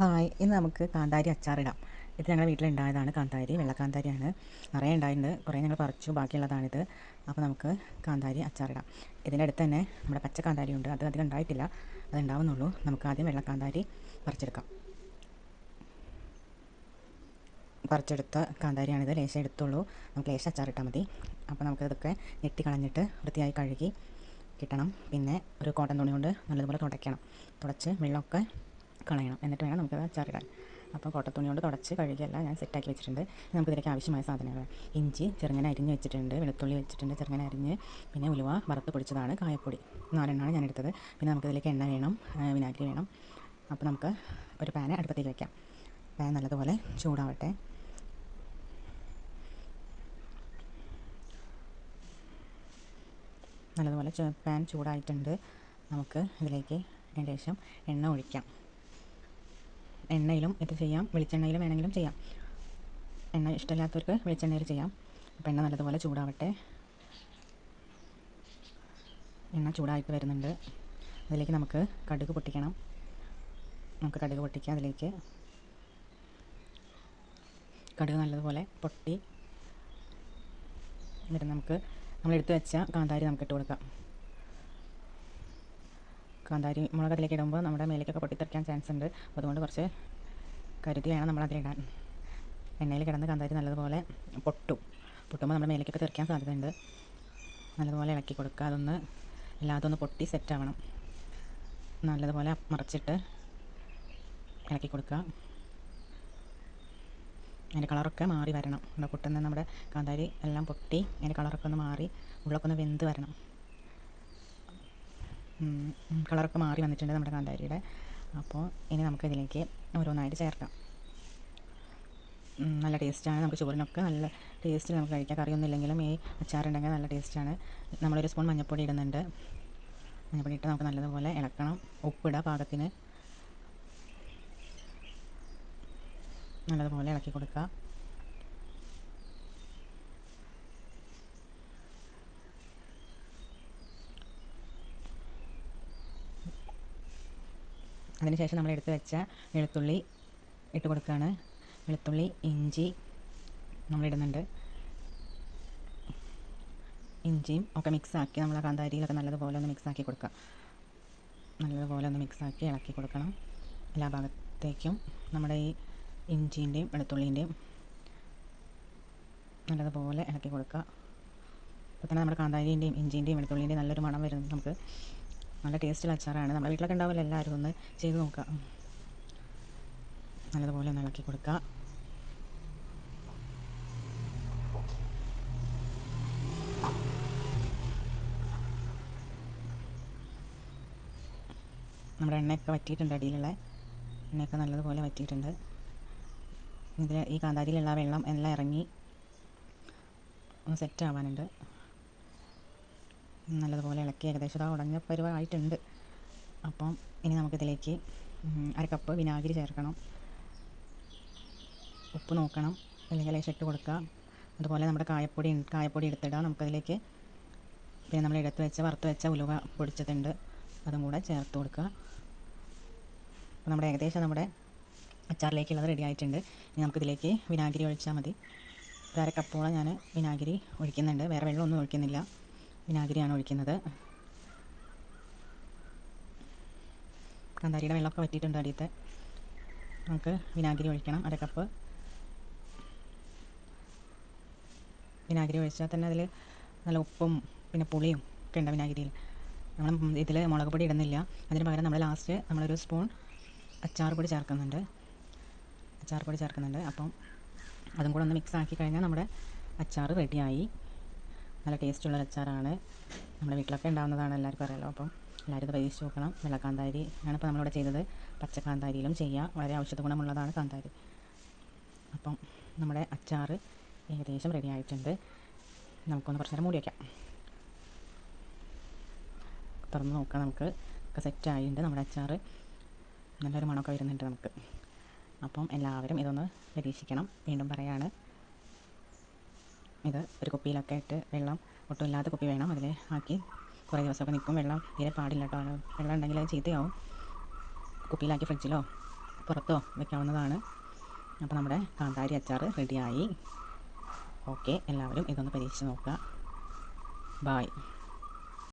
Hi ഇന്ന് നമുക്ക് കാന്താരി അച്ചാറിടാം. ഇത് ഞങ്ങളുടെ വീട്ടിലുണ്ടായതാണ് കാന്താരി വെള്ളക്കാന്താരിയാണ്. നിറയെ ഉണ്ടായിട്ടുണ്ട്. കുറേ ഞങ്ങൾ പറിച്ചു ബാക്കിയുള്ളതാണിത്. അപ്പോൾ നമുക്ക് കാന്താരി അച്ചാറിടാം. ഇതിന്റെ അടുത്ത് തന്നെ നമ്മുടെ പച്ച കാന്താരി ഉണ്ട്. അത് അധികം ഉണ്ടായിട്ടില്ല. അത് ഉണ്ടാവുന്നുള്ളൂ. നമുക്ക് ആദ്യം വെള്ളക്കാന്താരി പറിച്ചെടുക്കാം. പറിച്ചെടുത്ത കാന്താരിയാണിത്. ലേശം എടുത്തുള്ളൂ. നമുക്ക് ലേശം അച്ചാറിട്ടാൽ മതി. അപ്പോൾ നമുക്കിതൊക്കെ ഞെട്ടി കളഞ്ഞിട്ട് വൃത്തിയായി കഴുകി കിട്ടണം. പിന്നെ ഒരു കോട്ടൻ തുണി കൊണ്ട് നല്ലതുപോലെ തുടയ്ക്കണം. തുടച്ച് വെള്ളമൊക്കെ കളയണം. എന്നിട്ട് വേണം നമുക്കത് അച്ചാറിടാൻ. അപ്പോൾ കോട്ടത്തുണി കൊണ്ട് തുടച്ച് കഴുകിയല്ല ഞാൻ സെറ്റാക്കി വെച്ചിട്ടുണ്ട്. നമുക്ക് ഇതിലേക്ക് ആവശ്യമായ സാധനങ്ങൾ. ഇഞ്ചി ചെറുങ്ങനെ അരിഞ്ഞ് വെച്ചിട്ടുണ്ട്. വെളുത്തുള്ളി വെച്ചിട്ടുണ്ട്. ചെറുങ്ങനെ അരിഞ്ഞ് പിന്നെ ഉലുവ വറുത്ത് പൊടിച്ചതാണ് കായപ്പൊടി. നാലെണ്ണമാണ് ഞാൻ എടുത്തത്. പിന്നെ നമുക്കിതിലേക്ക് എണ്ണ വേണം വിനാഗിരി വേണം. അപ്പോൾ നമുക്ക് ഒരു പാന് അടുപ്പത്തേക്ക് വയ്ക്കാം പാൻ നല്ലതുപോലെ ചൂടാവട്ടെ. നല്ലതുപോലെ പാൻ ചൂടായിട്ടുണ്ട്. നമുക്ക് ഇതിലേക്ക് ഏകദേശം എണ്ണ ഒഴിക്കാം. എണ്ണയിലും ഇത് ചെയ്യാം. വെളിച്ചെണ്ണയിലും വേണമെങ്കിലും ചെയ്യാം. എണ്ണ ഇഷ്ടമില്ലാത്തവർക്ക് വെളിച്ചെണ്ണയിൽ ചെയ്യാം. അപ്പോൾ എണ്ണ നല്ലതുപോലെ ചൂടാവട്ടെ. എണ്ണ ചൂടായിട്ട് വരുന്നുണ്ട്. അതിലേക്ക് നമുക്ക് കടുക് പൊട്ടിക്കണം. നമുക്ക് കടുക് പൊട്ടിക്കാം അതിലേക്ക്. കടുക് നല്ലതുപോലെ പൊട്ടി. എന്നിട്ട് നമുക്ക് നമ്മൾ എടുത്തു വെച്ച കാന്താരി നമുക്ക് ഇട്ട് കൊടുക്കാം. കാന്താരി മുളക് അതിലേക്ക് ഇടുമ്പോൾ നമ്മുടെ മേലേക്കൊക്കെ പൊട്ടിത്തെറിക്കാൻ ചാൻസ് ഉണ്ട്. അതുകൊണ്ട് കുറച്ച് കരുതി വേണം നമ്മൾ അതിലിടാൻ എണ്ണയിൽ കിടന്ന് കാന്താരി നല്ലതുപോലെ പൊട്ടും. പൊട്ടുമ്പോൾ നമ്മുടെ മേലേക്കൊക്കെ തെറിക്കാൻ സാധ്യതയുണ്ട്. നല്ലതുപോലെ ഇളക്കി കൊടുക്കുക. അതൊന്ന് എല്ലാതും ഒന്ന് പൊട്ടി സെറ്റാവണം നല്ലതുപോലെ മറിച്ചിട്ട് ഇളക്കി കൊടുക്കുക. അതിന്റെ കളറൊക്കെ മാറി വരണം. നമ്മുടെ പൊട്ടുന്ന നമ്മുടെ കാന്താരി എല്ലാം പൊട്ടി അതിന്റെ കളറൊക്കെ ഒന്ന് മാറി ഉള്ളൊക്കെ ഒന്ന് വെന്ത് വരണം. കളറൊക്കെ മാറി വന്നിട്ടുണ്ട് നമ്മുടെ കാന്താരിയുടെ. അപ്പോൾ ഇനി നമുക്ക് ഇതിലേക്ക് ഓരോന്നായിട്ട് ചേർക്കാം. നല്ല ടേസ്റ്റാണ്. നമുക്ക് ചോറിനൊക്കെ നല്ല ടേസ്റ്റ് നമുക്ക് കഴിക്കാം. കറിയൊന്നും ഇല്ലെങ്കിലും ഈ അച്ചാറുണ്ടെങ്കിൽ നല്ല ടേസ്റ്റാണ്. നമ്മളൊരു സ്പൂൺ മഞ്ഞൾപ്പൊടി ഇടുന്നുണ്ട്. മഞ്ഞൾപ്പൊടി ഇട്ട് നമുക്ക് നല്ലതുപോലെ ഇളക്കണം. ഉപ്പിടുക പാകത്തിന്. നല്ലതുപോലെ ഇളക്കി കൊടുക്കുക അതിനുശേഷം നമ്മൾ എടുത്ത് വെച്ച വെളുത്തുള്ളി ഇട്ട് കൊടുക്കുകയാണ്. വെളുത്തുള്ളി ഇഞ്ചി നമ്മളിടുന്നുണ്ട് ഇഞ്ചിയും ഒക്കെ മിക്സ് ആക്കി നമ്മൾ ആ കാന്താരിയിലൊക്കെ നല്ലതുപോലെ ഒന്ന് മിക്സ് ആക്കി കൊടുക്കുക നല്ലതുപോലെ ഒന്ന് മിക്സ് ആക്കി ഇളക്കി കൊടുക്കണം. എല്ലാ ഭാഗത്തേക്കും നമ്മുടെ ഈ ഇഞ്ചിന്റെയും വെളുത്തുള്ളിന്റെയും നല്ലതുപോലെ ഇളക്കി കൊടുക്കുക. അപ്പോൾ തന്നെ നമ്മുടെ കാന്താരിന്റെയും ഇഞ്ചിന്റെയും വെളുത്തുള്ളിന്റെയും നല്ലൊരു മണം വരും നമുക്ക് നല്ല ടേസ്റ്റുള്ള അച്ചാറാണ്. നമ്മുടെ വീട്ടിലൊക്കെ ഉണ്ടാവില്ല എല്ലാവരും. ഒന്ന് ചെയ്ത് നോക്കുക നല്ലതുപോലെ ഒന്ന് ഇളക്കി കൊടുക്കുക നമ്മുടെ എണ്ണയൊക്കെ വറ്റിയിട്ടുണ്ട് അടിയിലുള്ള. എണ്ണയൊക്കെ നല്ലതുപോലെ വറ്റിയിട്ടുണ്ട്. ഇതിൽ ഈ കാന്താരിയിലുള്ള വെള്ളം എല്ലാം ഇറങ്ങി ഒന്ന് സെറ്റ് ആവാനുണ്ട്. നല്ലതുപോലെ ഇളക്കി ഏകദേശം ആ ഉടഞ്ഞ പരുവമായിട്ടുണ്ട് അപ്പം ഇനി നമുക്കിതിലേക്ക് അര കപ്പ് വിനാഗിരി ചേർക്കണം. ഉപ്പ് നോക്കണം. അല്ലെങ്കിൽ ലേശം ഇട്ട് കൊടുക്കുക. അതുപോലെ നമ്മുടെ കായപ്പൊടി കായപ്പൊടി എടുത്തിടാം. നമുക്കതിലേക്ക് പിന്നെ നമ്മൾ എടുത്ത് വെച്ച വറുത്ത് വെച്ച ഉലുവ പൊടിച്ചതുണ്ട് അതും കൂടെ ചേർത്ത് കൊടുക്കുക. അപ്പോൾ നമ്മുടെ ഏകദേശം നമ്മുടെ അച്ചാറിലേക്കുള്ളത് റെഡി ആയിട്ടുണ്ട്. ഇനി നമുക്കിതിലേക്ക് വിനാഗിരി ഒഴിച്ചാൽ മതി. ഒരു അര കപ്പോളം ഞാൻ വിനാഗിരി ഒഴിക്കുന്നുണ്ട്. വേറെ വെള്ളമൊന്നും ഒഴിക്കുന്നില്ല. വിനാഗിരിയാണ് ഒഴിക്കുന്നത്. കാന്താരിയുടെ വെള്ളമൊക്കെ വറ്റിയിട്ടുണ്ട് അടിയത്തെ. നമുക്ക് വിനാഗിരി ഒഴിക്കണം അര കപ്പ് വിനാഗിരി ഒഴിച്ചാൽ തന്നെ അതിൽ നല്ല ഉപ്പും പിന്നെ പുളിയും ഒക്കെ ഉണ്ട് വിനാഗിരിയിൽ. നമ്മൾ ഇതിൽ മുളക് പൊടി ഇടുന്നില്ല. അതിന് പകരം നമ്മൾ ലാസ്റ്റ് നമ്മളൊരു സ്പൂൺ അച്ചാർ പൊടി ചേർക്കുന്നുണ്ട്. അച്ചാർ പൊടി ചേർക്കുന്നുണ്ട്. അപ്പം അതും കൂടെ ഒന്ന് മിക്സ് ആക്കി കഴിഞ്ഞാൽ നമ്മുടെ അച്ചാർ റെഡിയായി നല്ല ടേസ്റ്റുള്ളൊരു അച്ചാറാണ്. നമ്മുടെ വീട്ടിലൊക്കെ ഉണ്ടാകുന്നതാണ് എല്ലാവർക്കും അറിയാലോ. അപ്പം എല്ലാവരും ഇത് പരീക്ഷിച്ച് നോക്കണം. വെള്ളക്കാന്താരി ആണ് ഇപ്പോൾ നമ്മളിവിടെ ചെയ്തത്. പച്ചക്കാന്താരിയിലും ചെയ്യാം. വളരെ ഔഷധ ഗുണമുള്ളതാണ് കാന്താരി. അപ്പം നമ്മുടെ അച്ചാർ ഏകദേശം റെഡി ആയിട്ടുണ്ട്. നമുക്കൊന്ന് കുറച്ച് നേരം മൂടി വയ്ക്കാം തുറന്ന് നോക്കാം നമുക്ക്. ഒക്കെ സെറ്റ് ആയിട്ടുണ്ട് നമ്മുടെ അച്ചാർ നല്ലൊരു മണമൊക്കെ വരുന്നുണ്ട് നമുക്ക്. അപ്പം എല്ലാവരും ഇതൊന്ന് പരീക്ഷിക്കണം വീണ്ടും പറയാണ്. ഇത് ഒരു കുപ്പിയിലൊക്കെ ഇട്ട് വെള്ളം ഒട്ടുമില്ലാത്ത കുപ്പി വേണം. അതിൽ ആക്കി കുറേ ദിവസമൊക്കെ നിൽക്കും വെള്ളം തീരെ പാടില്ല കേട്ടോ വെള്ളം ഉണ്ടെങ്കിൽ അത് ചീത്തയാവും. കുപ്പിയിലാക്കി ഫ്രിഡ്ജിലോ പുറത്തോ വെക്കാവുന്നതാണ്. അപ്പോൾ നമ്മുടെ കാന്താരി അച്ചാർ റെഡിയായി. ഓക്കെ. എല്ലാവരും ഇതൊന്ന് പരീക്ഷിച്ച് നോക്കുക. ബായ്